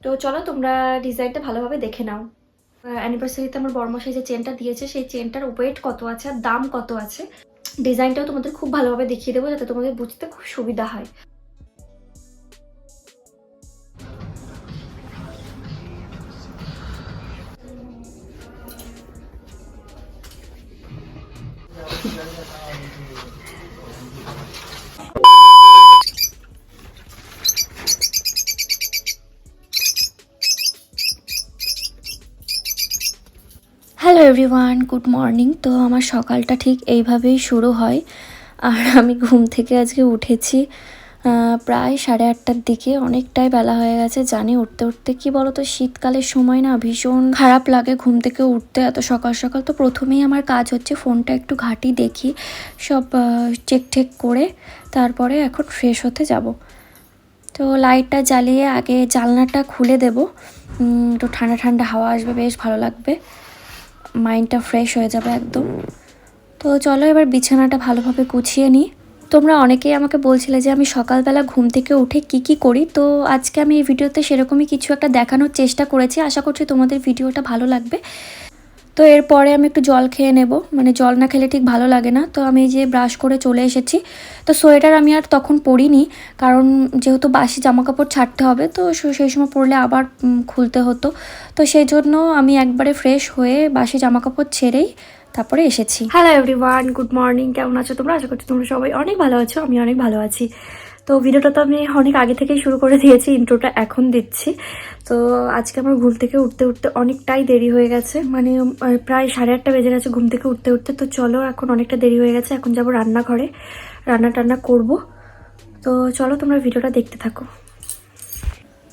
তো চলো তোমরা ডিজাইনটা ভালোভাবে দেখে নাও। অ্যানিভার্সারিতে আমার বর্মশাই যে চেনটা দিয়েছে, সেই চেনটার ওয়েট কত আছে আর দাম কত আছে? ডিজাইনটাও তোমাদের খুব ভালোভাবে দেখিয়ে দেবো যাতে তোমাদের বুঝতে খুব সুবিধা হয়। Hello everyone, good morning. তো আমার সকালটা ঠিক এইভাবেই শুরু হয়। আর আমি ঘুম থেকে আজকে উঠেছি প্রায় সাড়ে আটটার দিকে। অনেকটাই বেলা হয়ে গেছে। জানি উঠতে উঠতে কি বলো তো শীতকালের সময় না ভীষণ খারাপ লাগে ঘুম থেকে উঠতে। এত সকাল সকাল তো প্রথমেই আমার কাজ হচ্ছে ফোনটা একটু ঘাঁটি দেখি, সব চেক টেক করে তারপরে এখন ফ্রেশ হতে যাব। তো লাইটটা জ্বালিয়ে আগে জানলাটা খুলে দেব। একটু ঠান্ডা ঠান্ডা হাওয়া আসবে, বেশ ভালো লাগবে। মাইন্ডটা ফ্রেশ হয়ে যাবে একদম। তো চলো এবার বিছানাটা ভালোভাবে গুছিয়ে নিই। তোমরা অনেকেই আমাকে বলছিলে যে আমি সকালবেলা ঘুম থেকে উঠে কি কি করি। তো আজকে আমি এই ভিডিওতে সেরকমই কিছু একটা দেখানোর চেষ্টা করেছি। আশা করছি তোমাদের ভিডিওটা ভালো লাগবে। তো এরপরে আমি একটু জল খেয়ে নেব। মানে জল না খেলে ঠিক ভালো লাগে না। তো আমি যে ব্রাশ করে চলে এসেছি। তো সোয়েটার আমি আর তখন পরিনি। কারণ যেহেতু বাসি জামা কাপড় ছাড়তে হবে, তো সেই সময় পরলে আবার খুলতে হতো। তো সেই জন্য আমি একবারে ফ্রেশ হয়ে বাসি জামা কাপড় ছেড়েই তারপরে এসেছি। হ্যালো এভরিওয়ান গুড মর্নিং কেমন আছো তোমরা? আশা করছি তোমরা সবাই অনেক ভালো আছো আমি অনেক ভালো আছি। তো ভিডিওটা তো আমি অনেক আগে থেকেই শুরু করে দিয়েছি ইন্ট্রোটা এখন দিচ্ছি। তো আজকে আমার ঘুম থেকে উঠতে উঠতে অনেকটাই দেরি হয়ে গেছে। মানে প্রায় সাড়ে আটটা বেজে গেছে ঘুম থেকে উঠতে উঠতে। তো চলো, এখন অনেকটা দেরি হয়ে গেছে। এখন যাব রান্নাঘরে। রান্না টান্না করব। তো চলো, তোমরা ভিডিওটা দেখতে থাকো।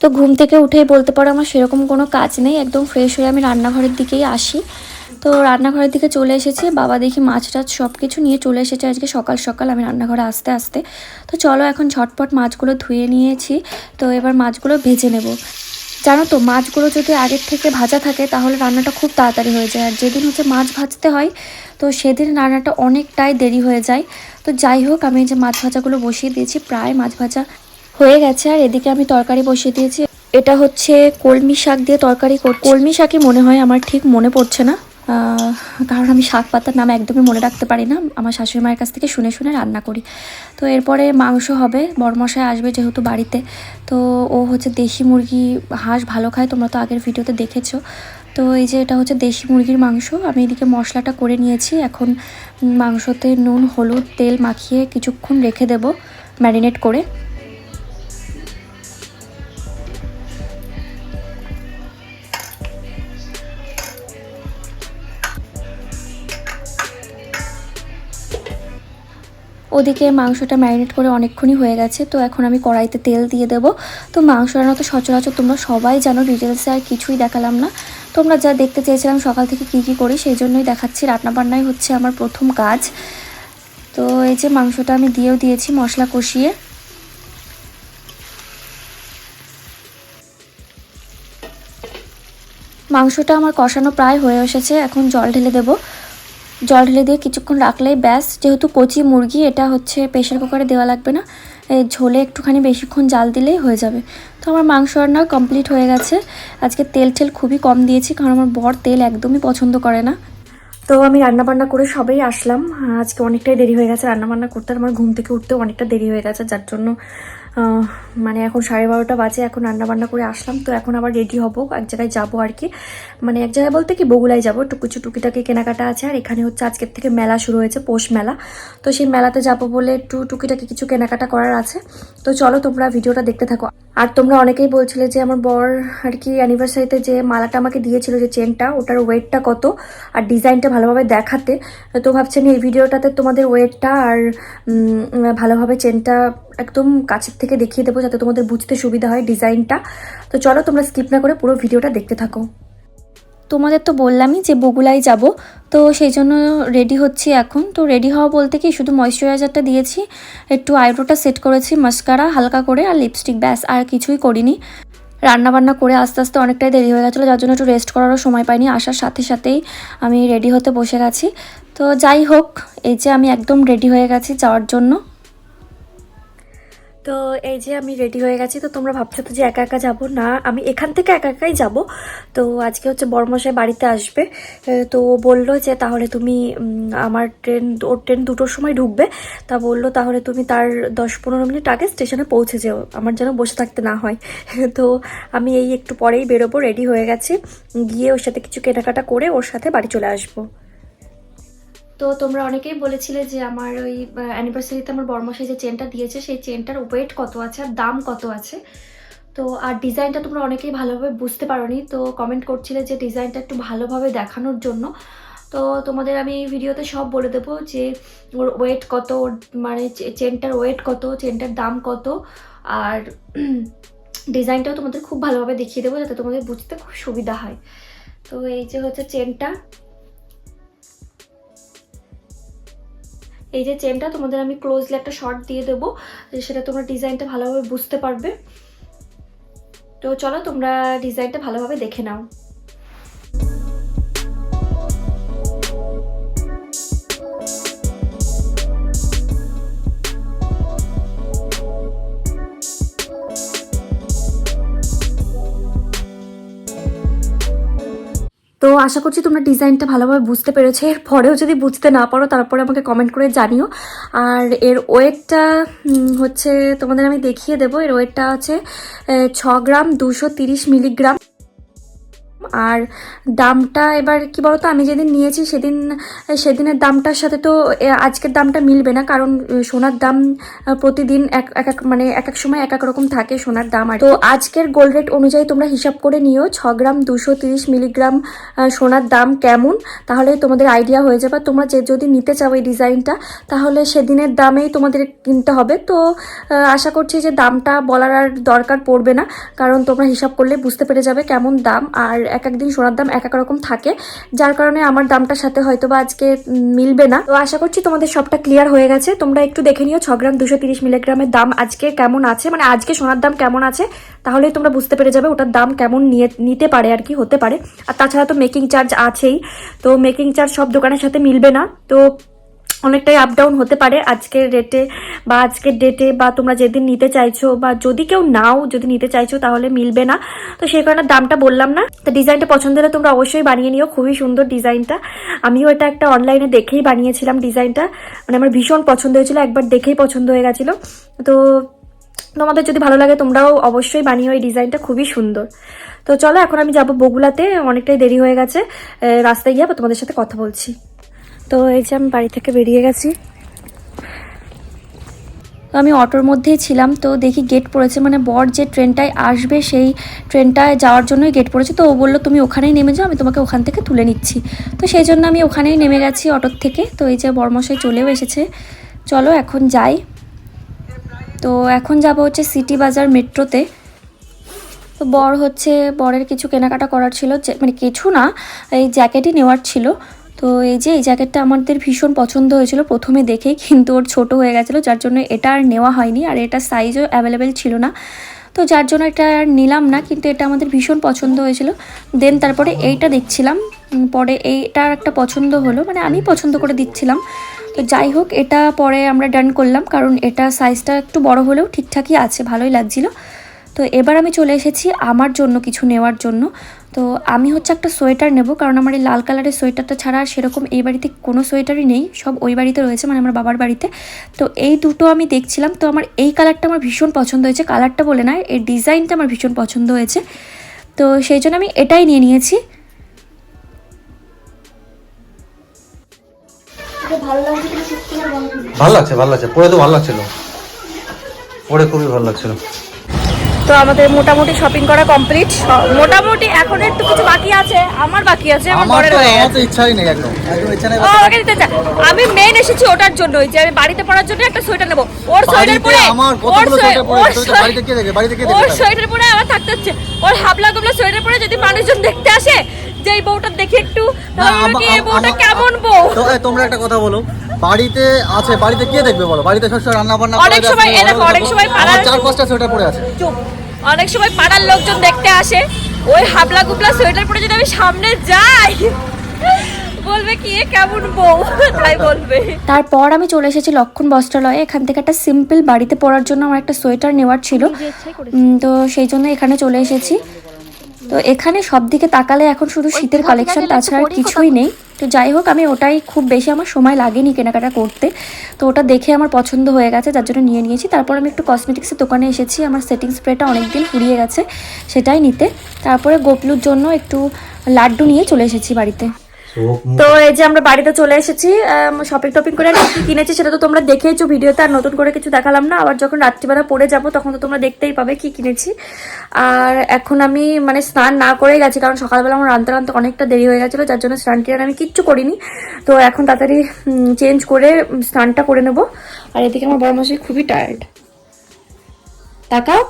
তো ঘুম থেকে উঠেই বলতে পারো, আমার সেরকম কোনো কাজ নেই। একদম ফ্রেশ হয়ে আমি রান্নাঘরের দিকেই আসি। তো রান্নাঘরের দিকে চলে এসেছি। বাবা দেখি মাছ টাছ সব কিছু নিয়ে চলে এসেছে আজকে সকাল সকাল, আমি রান্নাঘরে আসতে আসতে। তো চলো এখন ঝটপট মাছগুলো ধুয়ে নিয়েছি। তো এবার মাছগুলো ভেজে নেব। জানো তো, মাছগুলো যদি আগের থেকে ভাজা থাকে, তাহলে রান্নাটা খুব তাড়াতাড়ি হয়ে যায়। আর যেদিন হচ্ছে মাছ ভাজতে হয়, তো সেদিন রান্নাটা অনেকটাই দেরি হয়ে যায়। তো যাই হোক, আমি যে মাছ ভাজাগুলো বসিয়ে দিয়েছি, প্রায় মাছ ভাজা হয়ে গেছে। আর এদিকে আমি তরকারি বসিয়ে দিয়েছি। এটা হচ্ছে কলমি শাক দিয়ে তরকারি কলমি শাকই মনে হয় আমার ঠিক মনে পড়ছে না। কারণ আমি শাক পাতার নাম একদমই মনে রাখতে পারি না। আমার শাশুড়ি মায়ের কাছ থেকে শুনে শুনে রান্না করি। তো এরপরে মাংস হবে, বরমশাই আসবে যেহেতু বাড়িতে। তো ও হচ্ছে দেশি মুরগি, হাঁস ভালো খায়, তোমরা তো আগের ভিডিওতে দেখেছ। তো এই যে এটা হচ্ছে দেশি মুরগির মাংস। আমি এদিকে মশলাটা করে নিয়েছি। এখন মাংসতে নুন, হলুদ, তেল মাখিয়ে কিছুক্ষণ রেখে দেব ম্যারিনেট করে। ওদিকে মাংসটা ম্যারিনেট করে অনেকক্ষণই হয়ে গেছে, তো এখন আমি কড়াইতে তেল দিয়ে দেবো। তো মাংস রান্না তো সচরাচর তোমরা সবাই জানো, ডিটেলসে আর কিছুই দেখালাম না। তোমরা যা দেখতে চেয়েছিলাম সকাল থেকে কী কী করি সেই জন্যই দেখাচ্ছি। রান্নাবান্নাই হচ্ছে আমার প্রথম কাজ। তো এই যে মাংসটা আমি দিয়েও দিয়েছি মশলা কষিয়ে। মাংসটা আমার কষানো প্রায় হয়ে এসেছে, এখন জল ঢেলে দেবো। জল ঢেলে দিয়ে কিছুক্ষণ রাখলেই ব্যাস, যেহেতু কচি মুরগি, এটা হচ্ছে প্রেশার কুকারে দেওয়া লাগবে না। ঝোলে একটুখানি বেশিক্ষণ জাল দিলেই হয়ে যাবে। তো আমার মাংস রান্না কমপ্লিট হয়ে গেছে। আজকে তেল টেল খুবই কম দিয়েছি, কারণ আমার বর তেল একদমই পছন্দ করে না। তো আমি রান্না বান্না করে সবেই আসলাম। আজকে অনেকটাই দেরি হয়ে গেছে রান্নাবান্না করতে আমার ঘুম থেকে উঠতেও অনেকটা দেরি হয়ে গেছে, যার জন্য মানে এখন সাড়ে বারোটা বাজে, এখন রান্না বান্না করে আসলাম, তো এখন আবার রেডি হব, এক জায়গায় যাব আর কি। মানে এক জায়গায় বলতে কি বগুলায় যাব একটু কিছু টুকিটাকি কেনাকাটা আছে, আর এখানে হচ্ছে আজকের থেকে মেলা শুরু হয়েছে, পৌষ মেলা। তো সেই মেলাতে যাব বলে একটু টুকিটাকি কিছু কেনাকাটা করার আছে। তো চলো তোমরা ভিডিওটা দেখতে থাকো। আর তোমরা অনেকেই বলছিলে যে আমার বর আর কি অ্যানিভার্সারিতে যে মালাটা আমাকে দিয়েছিল, যে চেনটা ওটার ওয়েটটা কত, আর ডিজাইনটা ভালোভাবে দেখাতে। তো ভাবছি আমি এই ভিডিওটাতে তোমাদের ওয়েটটা আর ভালোভাবে চেনটা একদম কাছের থেকে দেখিয়ে দেবো যাতে তোমাদের বুঝতে সুবিধা হয় ডিজাইনটা। তো চলো তোমরা স্কিপ না করে পুরো ভিডিওটা দেখতে থাকো। তোমাদের তো বললামই যে বগুলাই যাব, তো সেই জন্য রেডি হচ্ছি এখন। তো রেডি হওয়া বলতে কি, শুধু ময়শ্চারাইজারটা দিয়েছি, একটু আইব্রোটা সেট করেছি মাস্কারা হালকা করে আর লিপস্টিক ব্যাস, আর কিছুই করিনি। রান্না বান্না করে আস্তে আস্তে অনেকটাই দেরি হয়ে গেছিল, যার জন্য একটু রেস্ট করারও সময় পাইনি। আসার সাথে সাথেই আমি রেডি হতে বসে গেছি। তো যাই হোক, এই যে আমি একদম রেডি হয়ে গেছি যাওয়ার জন্য। তো এই যে আমি রেডি হয়ে গেছি, তো তোমরা ভাবছ তো যে একা একা যাব? না, আমি এখান থেকে একা একাই যাব। তো আজকে হচ্ছে বড়মশাই বাড়িতে আসবে। তো ও বলল যে তাহলে তুমি আমার ট্রেন, ওর ট্রেন দুটোর সময় ঢুকবে। তা বলল তাহলে তুমি তার দশ পনেরো মিনিট আগে স্টেশনে পৌঁছে যেও। আমার যেন বসে থাকতে না হয়। তো আমি এই একটু পরেই বেরোবো রেডি হয়ে গেছি। গিয়ে ওর সাথে কিছু কেনাকাটা করে ওর সাথে বাড়ি চলে আসব। তো তোমরা অনেকেই বলেছিলে যে আমার ওই অ্যানিভার্সারিতে আমার বর্মশাই যে চেনটা দিয়েছে, সেই চেনটার ওয়েট কত আছে আর দাম কত আছে? তো আর ডিজাইনটা তোমরা অনেকেই ভালোভাবে বুঝতে পারোনি, তো কমেন্ট করছিলে যে ডিজাইনটা একটু ভালোভাবে দেখানোর জন্য। তো তোমাদের আমি ভিডিওতে সব বলে দেবো যে ওর ওয়েট কত মানে চেনটার ওয়েট কত, চেনটার দাম কত, আর ডিজাইনটাও তোমাদের খুব ভালোভাবে দেখিয়ে দেবো যাতে তোমাদের বুঝতে খুব সুবিধা হয়। তো এই যে হচ্ছে চেনটা এই যে চেনটা তোমাদের আমি ক্লোজলি একটা শর্ট দিয়ে দেবো সেটা তোমরা ডিজাইনটা ভালোভাবে বুঝতে পারবে। তো চলো তোমরা ডিজাইনটা ভালোভাবে দেখে নাও। তো আশা করছি তোমরা ডিজাইনটা ভালোভাবে বুঝতে পেরেছ। এর পরেও যদি বুঝতে না পারো, তারপরে আমাকে কমেন্ট করে জানিও। আর এর ওয়েটটা হচ্ছে তোমাদের আমি দেখিয়ে দেবো। এর ওয়েটটা আছে ছ গ্রাম দুশো তিরিশ মিলিগ্রাম। আর দামটা এবার কি বলতো, আমি যেদিন নিয়েছি সেদিন, সেদিনের দামটার সাথে তো আজকের দামটা মিলবে না, কারণ সোনার দাম প্রতিদিন এক এক মানে এক এক সময় এক এক রকম থাকে সোনার দাম আর তো আজকের গোল্ড রেট অনুযায়ী তোমরা হিসাব করে নিও, ছ গ্রাম দুশো তিরিশ মিলিগ্রাম সোনার দাম কেমন, তাহলে তোমাদের আইডিয়া হয়ে যাবে। তোমরা যে, যদি নিতে চাও এই ডিজাইনটা, তাহলে সেদিনের দামেই তোমাদের কিনতে হবে। তো আশা করছি যে দামটা বলার আর দরকার পড়বে না, কারণ তোমরা হিসাব করলে বুঝতে পেরে যাবে কেমন দাম, আর এক এক দিন সোনার দাম এক এক রকম থাকে। যার কারণে আমার দামটার সাথে হয়তো বা আজকে মিলবে না। তো আশা করছি তোমাদের সবটা ক্লিয়ার হয়ে গেছে। তোমরা একটু দেখে নিও ছ গ্রাম দুশো তিরিশ মিলিগ্রামের দাম আজকে কেমন আছে। মানে আজকে সোনার দাম কেমন আছে, তাহলেই তোমরা বুঝতে পেরে যাবে ওটার দাম কেমন নিয়ে, নিতে পারে আর কি, হতে পারে। আর তাছাড়া তো মেকিং চার্জ আছেই। তো মেকিং চার্জ সব দোকানের সাথে মিলবে না। তো অনেকটাই আপ ডাউন হতে পারে আজকের রেটে বা আজকের ডেটে বা তোমরা যেদিন নিতে চাইছো বা যদি কেউ নাও যদি নিতে চাইছো তাহলে মিলবে না। তো সেই কারণে দামটা বললাম না। তো ডিজাইনটা পছন্দ হলে তোমরা অবশ্যই বানিয়ে নিও। খুবই সুন্দর ডিজাইনটা আমিও এটা একটা অনলাইনে দেখেই বানিয়েছিলাম ডিজাইনটা মানে আমার ভীষণ পছন্দ হয়েছিল। একবার দেখেই পছন্দ হয়ে গেছিল। তো তোমাদের যদি ভালো লাগে তোমরাও অবশ্যই বানিও এই ডিজাইনটা খুবই সুন্দর। তো চলো, এখন আমি যাব বগুলাতে অনেকটাই দেরি হয়ে গেছে। রাস্তায় গিয়ে তোমাদের সাথে কথা বলছি। তো এই যে আমি বাড়ি থেকে বেরিয়ে গেছি। তো আমি অটোর মধ্যেই ছিলাম, তো দেখি গেট পড়েছে। মানে বর যে ট্রেনটায় আসবে, সেই ট্রেনটায় যাওয়ার জন্যই গেট পড়েছে। তো ও বলল, তুমি ওখানেই নেমে যাও, আমি তোমাকে ওখান থেকে তুলে নিচ্ছি। তো সেই জন্য আমি ওখানেই নেমে গেছি অটোর থেকে। তো এই যে বরমশাই চলেও এসেছে। চলো এখন যাই। তো এখন যাব হচ্ছে সিটি বাজার মেট্রোতে। তো বর হচ্ছে, বরের কিছু কেনাকাটা করার ছিল। মানে কিছু না, এই জ্যাকেটই নেওয়ার ছিল। তো এই যে এই জ্যাকেটটা আমাদের ভীষণ পছন্দ হয়েছিল প্রথমে দেখেই, কিন্তু ওর ছোট হয়ে গেছিল, যার জন্য এটা আর নেওয়া হয়নি, আর এটা সাইজও অ্যাভেলেবেল ছিল না। তো যার জন্য এটা আর নিলাম না, কিন্তু এটা আমাদের ভীষণ পছন্দ হয়েছিল। দেন তারপরে এইটা দেখছিলাম পরে এইটার একটা পছন্দ হলো মানে আমি পছন্দ করে দিচ্ছিলাম। তো যাই হোক, এটা পরে আমরা ডান করলাম, কারণ এটা সাইজটা একটু বড় হলেও ঠিকঠাকই আছে, ভালোই লাগছিল। তো এবার আমি চলে এসেছি আমার জন্য কিছু নেওয়ার জন্য। তো আমি হচ্ছে একটা সোয়েটার নেব কারণ আমার এই লাল কালারের সোয়েটারটা ছাড়া আর সেরকম এই বাড়িতে কোনো সোয়েটারই নেই সব ওই বাড়িতে রয়েছে মানে আমার বাবার বাড়িতে। তো এই দুটো আমি দেখছিলাম তো আমার এই কালারটা আমার ভীষণ পছন্দ হয়েছে কালারটা বলে না এই ডিজাইনটা আমার ভীষণ পছন্দ হয়েছে। তো সেই জন্য আমি এটাই নিয়ে নিয়েছি। ভালো লাগছে ভালো লাগছে পরে তো ভালো লাগছিল। পরে খুবই ভালো লাগছিল। তো আমাদের মোটামুটি শপিং করা কমপ্লিট মোটামুটি এখন একটু কিছু বাকি আছে আমার বাকি আছে আমার তো আমার তো ইচ্ছাই নেই একদম একদম ইচ্ছা নেই আমাকে দিতে চা আমি মেন এসেছি ওটার জন্যই যে আমি বাড়িতে পরার জন্য একটা সোয়েটার নেব। ওর সোয়েটার পরে আমার ওর কতগুলো সোয়েটার পরে বাড়িতে কে দেখবে বাড়িতে কে ওর সোয়েটার পরে আমার থাকতে হচ্ছে। ওর হাবলা গুবলা সোয়েটার পরে যদি মানুষজন দেখতে আসে যে এই বউটা দেখে তোমরা একটা কথা বলো। বাড়িতে আছে বাড়িতে কে দেখবে বলো? বাড়িতে সবসময় রান্না বান্না অনেক সময় অনেক সময় পাড়ার- চার পাঁচটা সোয়েটার পরে আছে। অনেক সময় পাড়ার লোকজন দেখতে আসে। ওই হাবলা গুবলা সোয়েটার পরে যদি আমি সামনে যাই বলবে কি কেমন বউ? তাই বলবে। তারপর আমি চলে এসেছি লক্ষণ বস্ত্রালয়ে। এখান থেকে একটা সিম্পল বাড়িতে পরার জন্য আমার একটা সোয়েটার নেওয়ার ছিল। তো সেই জন্য এখানে চলে এসেছি। তো এখানে সব দিকে তাকালে এখন শুধু শীতের কালেকশন তাছাড়া কিছুই নেই। তো যাই হোক আমি ওটাই খুব বেশি আমার সময় লাগেনি কেনাকাটা করতে। তো ওটা দেখে আমার পছন্দ হয়ে গেছে যার জন্য নিয়ে নিয়েছি। তারপর আমি একটু কসমেটিক্সের দোকানে এসেছি। আমার সেটিং স্প্রেটা অনেকদিন ফুরিয়ে গেছে সেটাই নিতে। তারপরে গোপলুর জন্য একটু লাড্ডু নিয়ে চলে এসেছি বাড়িতে। তো এই যে আমরা বাড়িতে চলে এসেছি শপিং টপিং করে কি কিনেছি সেটা তো তোমরা দেখেইছো ভিডিওতে আর নতুন করে কিছু দেখালাম না। আবার যখন রাত্রিবেলা পড়ে যাব তখন তো তোমরা দেখতেই পাবে কি কিনেছি। আর এখন আমি মানে স্নান না করে গেছি কারণ সকালবেলা আমার রান্তে রান্তে অনেকটা দেরি হয়ে গেছিল যার জন্য স্নান টিনান আমি কিচ্ছু করিনি। তো এখন তাড়াতাড়ি চেঞ্জ করে স্নানটা করে নেব। আর এদিকে আমার বড় মাসি খুবই টায়ার্ড তাকাও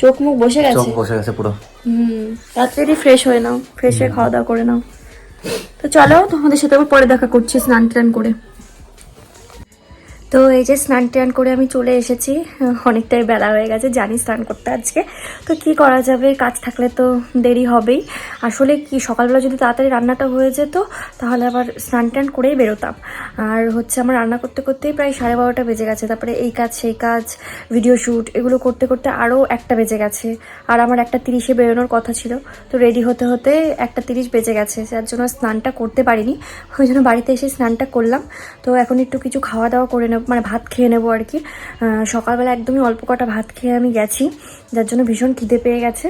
চোখ মুখ বসে চোখ গেছে বসে গেছে পুরো। হুম তাড়াতাড়ি ফ্রেশ হয়ে নাও ফ্রেশ হয়ে খাওয়া দাওয়া করে নাও। তো চলো তোমাদের সাথে পরে দেখা করছি স্নান টান করে। তো এই যে স্নান টান করে আমি চলে এসেছি। অনেকটাই বেলা হয়ে গেছে, জানি স্নান করতে আজকে। তো কি করা যাবে? কাজ থাকলে তো দেরি হবেই। আসলে কি, সকালবেলা যদি তাড়াতাড়ি রান্নাটা হয়ে যেত, তাহলে আবার স্নান টান করেই বেরোতাম। আর হচ্ছে আমার রান্না করতে করতেই প্রায় সাড়ে বারোটা বেজে গেছে। তারপরে এই কাজ, সেই কাজ ভিডিও শ্যুট এগুলো করতে করতে আরও একটা বেজে গেছে। আর আমার একটা তিরিশে বেরোনোর কথা ছিল। তো রেডি হতে হতে একটা তিরিশ বেজে গেছে। যার জন্য স্নানটা করতে পারিনি। ওই জন্য বাড়িতে এসে স্নানটা করলাম। তো এখন একটু কিছু খাওয়া দাওয়া করে নেব। মানে ভাত খেয়ে নেব আর কি। সকালবেলা একদমই অল্প কটা ভাত খেয়ে আমি গেছি, যার জন্য ভীষণ খিদে পেয়ে গেছে।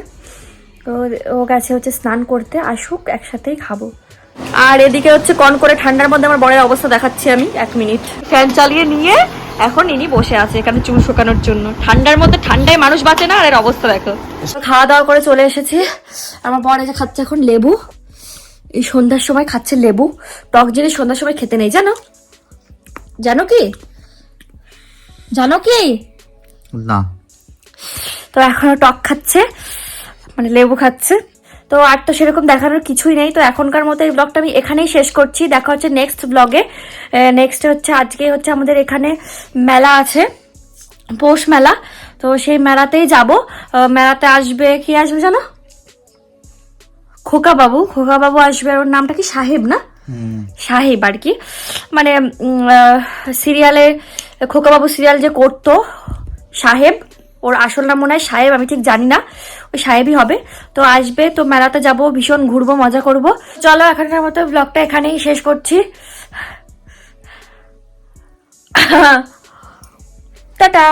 তো ও গেছে হচ্ছে স্নান করতে, আসুক, একসাথেই খাব। আর এদিকে হচ্ছে কন করে ঠান্ডার মধ্যে আমার বড়ের অবস্থা দেখাচ্ছি আমি, এক মিনিট। ফ্যান চালিয়ে নিয়ে এখন ইনি বসে আছে এখানে চুল শুকানোর জন্য। ঠান্ডার মধ্যে ঠান্ডায় মানুষ বাঁচে না, আর এর অবস্থা দেখো। খাওয়া দাওয়া করে চলে এসেছি। আমার বড় যে খাচ্ছে এখন লেবু। এই সন্ধ্যার সময় খাচ্ছে লেবু। টক জিনিস সন্ধ্যার সময় খেতে নেই, জানো? জানো কি? জানো কি? না। তো এখনও টক খাচ্ছে মানে লেবু খাচ্ছে। তো আর তো সেরকম দেখানোর কিছুই নেই। তো এখনকার মতো এই ব্লগটা আমি এখানেই শেষ করছি। দেখা হচ্ছে নেক্সট ব্লগে নেক্সট হচ্ছে আজকে হচ্ছে আমাদের এখানে মেলা আছে পৌষ মেলা। তো সেই মেলাতেই যাব। মেলাতে আসবে কি আসবে জানো? খোকা বাবু খোকা বাবু আসবে। ওর নামটা কি? সাহেব না? সাহেব আর কি। মানে সিরিয়ালে খোকাবাবু সিরিয়াল যে করতো, সাহেব, ওর আসল নাম মনে হয় সাহেব, আমি ঠিক জানি না, ওই সাহেবই হবে। তো আসবে, তো মেলাতে যাব, ভীষণ ঘুরবো, মজা করব। চলো, এখানকার মতো ব্লগটা এখানেই শেষ করছি। টাটা!